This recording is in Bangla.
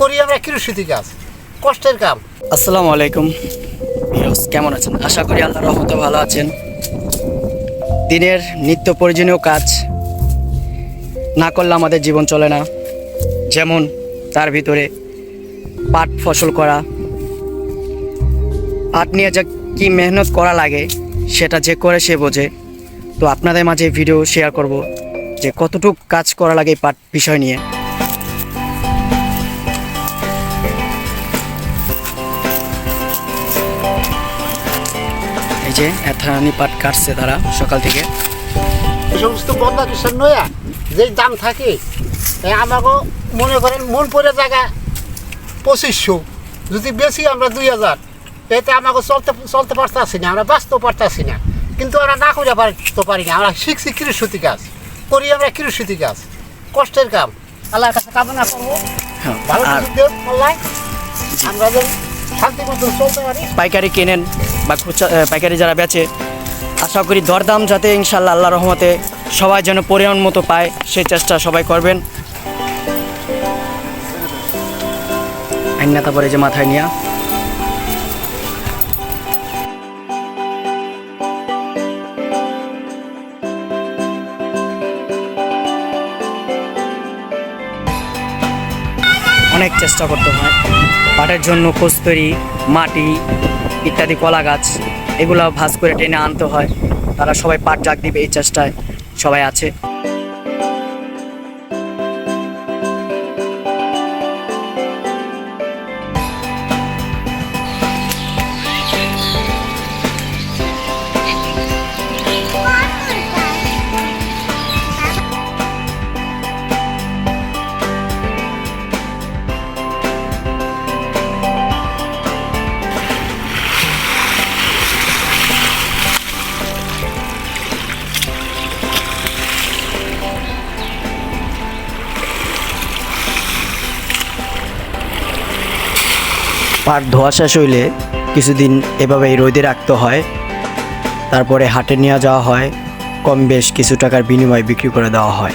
করি আমরা কৃষিতে কাজ। কষ্টের কাম। আসসালামু আলাইকুম। কেমন আছেন? আশা করি আল্লাহ রহমতে ভালো আছেন। দিনের নিত্য প্রয়োজনীয় কাজ না করলে আমাদের জীবন চলে না। যেমন তার ভিতরে পাট ফসল করা। পাট নিয়ে যা কি মেহনত করা লাগে, সেটা যে করে সে বোঝে। তো আপনাদের মাঝে ভিডিও শেয়ার করব যে কতটুকু কাজ করা লাগে পাট বিষয় নিয়ে। যে এথানি পাট কাটছে তারা সকাল থেকে। এই সমস্ত বন্ধা কিষান নয়া? যেই দাম থাকে আমাকে মনে করেন মন পড়ে জায়গা পঁচিশশো। যদি বেশি আমরা দুই হাজার এতে আমাকে চলতে চলতে পারতাছি না আমরা বাঁচতেও পারতাছি না। কিন্তু আমরা না করে পারতে পারি না আমরা শিখছি কৃষি কাজ করি আমরা কৃষি কাজ। কষ্টের কাম। আল্লাহর কাছে কামনা করব। হ্যাঁ, ভালো আল্লাহ। আমরা পাইকারি কেনেন বা খুচরা পাইকারি যারা বেচে, আশা করি দরদাম যাতে ইনশাল্লাহ আল্লাহ রহমতে সবাই যেন পরিমাণ মতো পায় সেই চেষ্টা সবাই করবেন। তারপরে যে মাথায় নিয়া। অনেক চেষ্টা করতে হয়। পাটের জন্য কস্তুরি, মাটি ইত্যাদি কলা গাছ, এগুলো ভাজ করে টেনে আনতে হয়। তারা সবাই পাট জাগ দিবে এই চেষ্টায় সবাই আছে। পাট ধোয়া শেষ হইলে কিছুদিন এভাবেই রোদে রাখতে হয়। তারপরে হাটে নিয়ে যাওয়া হয়। কম বেশ কিছু টাকার বিনিময়ে বিক্রি করে দেওয়া হয়।